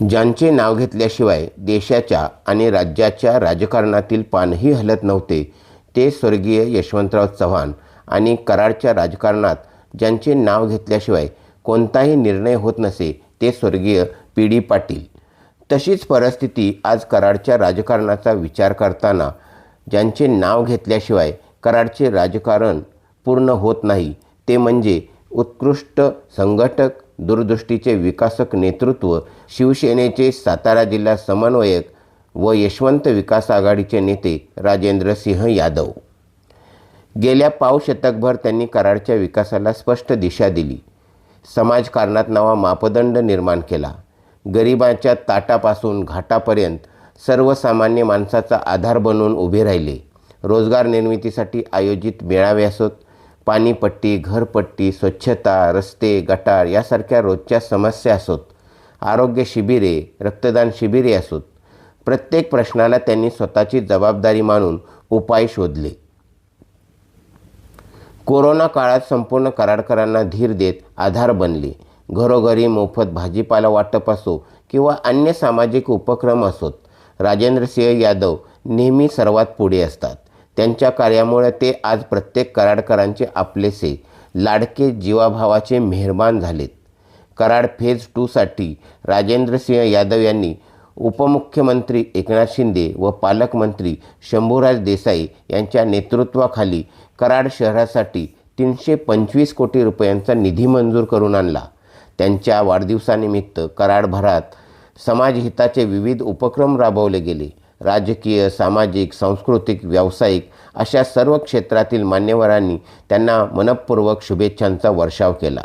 ज्यांचे नाव घेतल्याशिवाय देशाच्या आणि राज्याच्या राजकारणातील पानही हलत नव्हते ते स्वर्गीय यशवंतराव चव्हाण आणि कराडच्या राजकारणात ज्यांचे नाव घेतल्याशिवाय कोणताही निर्णय होत नसे ते स्वर्गीय पी. डी. पाटील. तशीच परिस्थिती आज कराडच्या राजकारणाचा विचार करताना ज्यांचे नाव घेतल्याशिवाय कराडचे राजकारण पूर्ण होत नाही ते म्हणजे उत्कृष्ट संघटक दूरदृष्टीचे विकासक नेतृत्व शिवसेनेचे सातारा जिल्हा समन्वयक व यशवंत विकास आघाडीचे नेते राजेंद्र सिंह यादव. गेल्या पाव शतकभर त्यांनी कराडच्या विकासाला स्पष्ट दिशा दिली. समाजकारणात नवा मापदंड निर्माण केला. गरिबाच्या ताटापासून घाटापर्यंत सर्वसामान्य माणसाचा आधार बनवून उभे राहिले. रोजगार निर्मितीसाठी आयोजित मेळावे असोत पाणीपट्टी घरपट्टी स्वच्छता रस्ते गटार यासारख्या रोजच्या समस्या असोत. आरोग्य शिबिरे रक्तदान शिबिरे असोत. प्रत्येक प्रश्नाला त्यांनी स्वतःची जबाबदारी मानून उपाय शोधले. कोरोना काळात संपूर्ण कराडकरांना धीर देत आधार बनले. घरोघरी मोफत भाजीपाला वाटप असो किंवा अन्य सामाजिक उपक्रम असोत. राजेंद्र सिंह यादव नेहमी सर्वात पुढे असतात. त्यांच्या कार्यामुळे ते आज प्रत्येक कराडकरांचे आपलेसे लाडके जीवाभावाचे मेहरबान झालेत. कराड फेज टूसाठी राजेंद्रसिंह यादव यांनी उपमुख्यमंत्री एकनाथ शिंदे व पालकमंत्री शंभूराज देसाई यांच्या नेतृत्वाखाली कराड शहरासाठी तीनशे पंचवीस कोटी रुपयांचा निधी मंजूर करून आणला. त्यांच्या वाढदिवसानिमित्त कराडभरात समाजहिताचे विविध उपक्रम राबवले गेले. राजकीय सामाजिक सांस्कृतिक व्यावसायिक अशा सर्व क्षेत्रातील मान्यवरांनी त्यांना मनपूर्वक शुभेच्छांचा वर्षाव केला.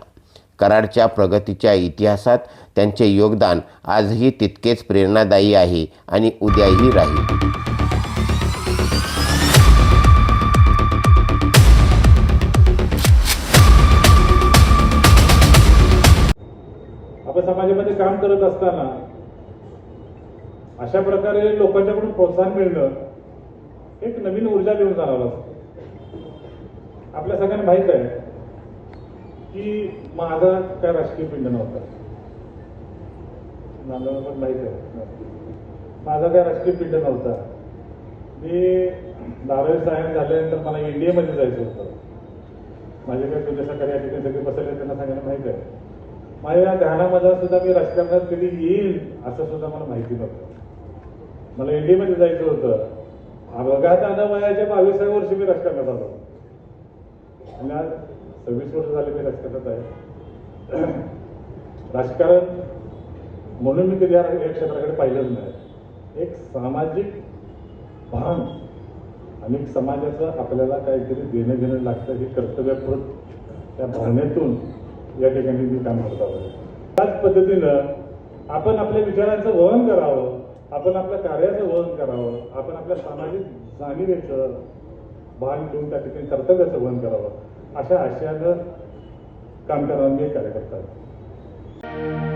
कराडच्या प्रगतीच्या इतिहासात त्यांचे योगदान आजही तितकेच प्रेरणादायी आहे आणि उद्याही राहील. आपण समाजामध्ये काम करत असताना अशा प्रकारे लोकांच्याकडून प्रोत्साहन मिळणं एक नवीन ऊर्जा घेऊन जाणार असतं. आपल्या सगळ्यांना माहीत आहे की माझा काय राजकीय पिंड नव्हता. नांदवलं पण माहीत आहे. माझा काय राजकीय पिंड नव्हता. मी बारावी सायन्स झाल्यानंतर मला इंडियामध्ये जायचं होतं. माझे काही तुझ्या सकाळी या ठिकाणी सगळे बसले त्यांना सांगायला माहीत आहे. माझ्या ध्यानामध्ये सुद्धा मी राजकारणात कधी येईल असं सुद्धा मला माहिती नव्हतं. मला इंडियामध्ये जायचं होतं. अपघात आलं वयाच्या बावीसाव्या वर्षी मी राजकारणात आलो. आणि आज सव्वीस वर्ष झाले मी राजकारणात आहे. राजकारण म्हणून मी कधी या क्षेत्राकडे पाहिलंच नाही. एक सामाजिक भान आणि समाजाचं आपल्याला काहीतरी देणं घेणं लागतं हे कर्तव्यपूर्ण त्या भावनेतून या ठिकाणी मी काम करत आहोत त्याच पद्धतीनं आपण आपल्या विचारांचं वहन करावं. आपण आपल्या कार्याचं वहन करावं आपण आपल्या सामाजिक जाणीवेचं भान घेऊन त्या ठिकाणी कर्तव्याचं वहन करावं अशा आशयानं काम करणारे कार्यकर्ता